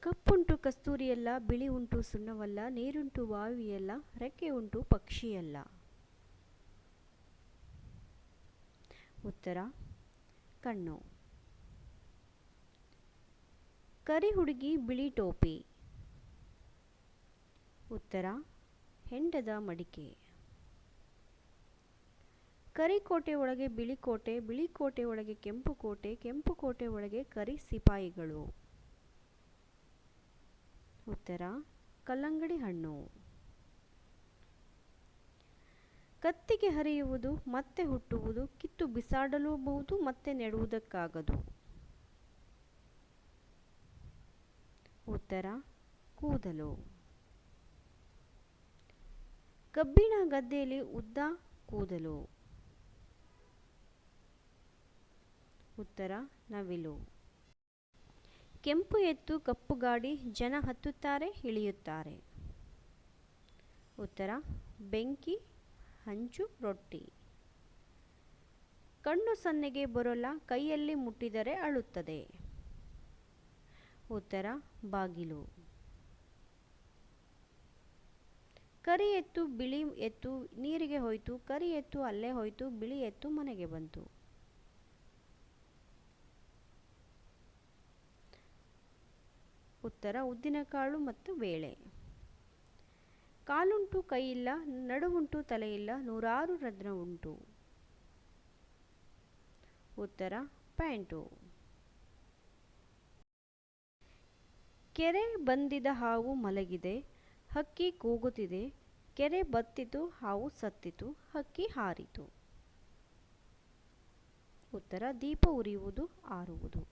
ಕಪ್ಪುಂಟು ಕಸ್ತೂರಿಯಲ್ಲ ಬಿಳಿ ಉಂಟು ಸುಣ್ಣವಲ್ಲ, ನೀರುಂಟು ಬಾವಿಯಲ್ಲ ರೆಕ್ಕೆ ಉಂಟು ಪಕ್ಷಿಯಲ್ಲ. ಉತ್ತರ, ಕಣ್ಣು. ಕರಿ ಹುಡುಗಿ ಬಿಳಿ ಟೋಪಿ. ಉತ್ತರ, ಹೆಂಡದ ಮಡಿಕೆ. ಕರಿಕೋಟೆ ಒಳಗೆ ಬಿಳಿ ಕೋಟೆ ಬಿಳಿ ಕೋಟೆ ಒಳಗೆ ಕೆಂಪು ಕೋಟೆ ಕೆಂಪು ಕೋಟೆ ಒಳಗೆ ಕರಿ ಸಿಪಾಯಿಗಳು. ಉತ್ತರ, ಕಲ್ಲಂಗಡಿ ಹಣ್ಣು. ಕತ್ತಿಗೆ ಹರಿಯುವುದು, ಮತ್ತೆ ಹುಟ್ಟುವುದು, ಕಿತ್ತು ಬಿಸಾಡಲೂಬಹುದು, ಮತ್ತೆ ನೆಡುವುದಕ್ಕಾಗದು. ಉತ್ತರ, ಕೂದಲು. ಕಬ್ಬಿಣ ಗದ್ದೆಯಲ್ಲಿ ಉದ್ದ ಕೂದಲು. ಉತ್ತರ, ನವಿಲು. ಕೆಂಪು ಎತ್ತು ಕಪ್ಪು ಗಾಡಿ ಜನ ಹತ್ತುತ್ತಾರೆ ಇಳಿಯುತ್ತಾರೆ. ಉತ್ತರ, ಬೆಂಕಿ ಹಂಚು ರೊಟ್ಟಿ. ಕಣ್ಣು ಸನ್ನೆಗೆ ಬರೋಲ್ಲ, ಕೈಯಲ್ಲಿ ಮುಟ್ಟಿದರೆ ಅಳುತ್ತದೆ. ಉತ್ತರ, ಬಾಗಿಲು. ಕರಿ ಎತ್ತು, ಬಿಳಿ ಎತ್ತು, ನೀರಿಗೆ ಹೋಯಿತು, ಕರಿ ಎತ್ತು, ಅಲ್ಲೇ ಹೋಯಿತು, ಬಿಳಿ ಎತ್ತು, ಮನೆಗೆ ಬಂತು. ಉತ್ತರ ಉದ್ದಿನಕಾಳು ಮತ್ತು ಬೇಳೆ. ಕಾಲುಂಟು ಕೈಯಿಲ್ಲ ನಡುವುಂಟು ತಲೆಯಿಲ್ಲ ನೂರಾರು ರತ್ನ ಉಂಟು. ಉತ್ತರ, ಪ್ಯಾಂಟು. ಕೆರೆ ಬಂದಿದ ಹಾವು ಮಲಗಿದೆ, ಹಕ್ಕಿ ಕೂಗುತ್ತಿದೆ, ಕೆರೆ ಬತ್ತಿತು, ಹಾವು ಸತ್ತಿತು, ಹಕ್ಕಿ ಹಾರಿತು. ಉತ್ತರ, ದೀಪ ಉರಿಯುವುದು, ಆರುವುದು.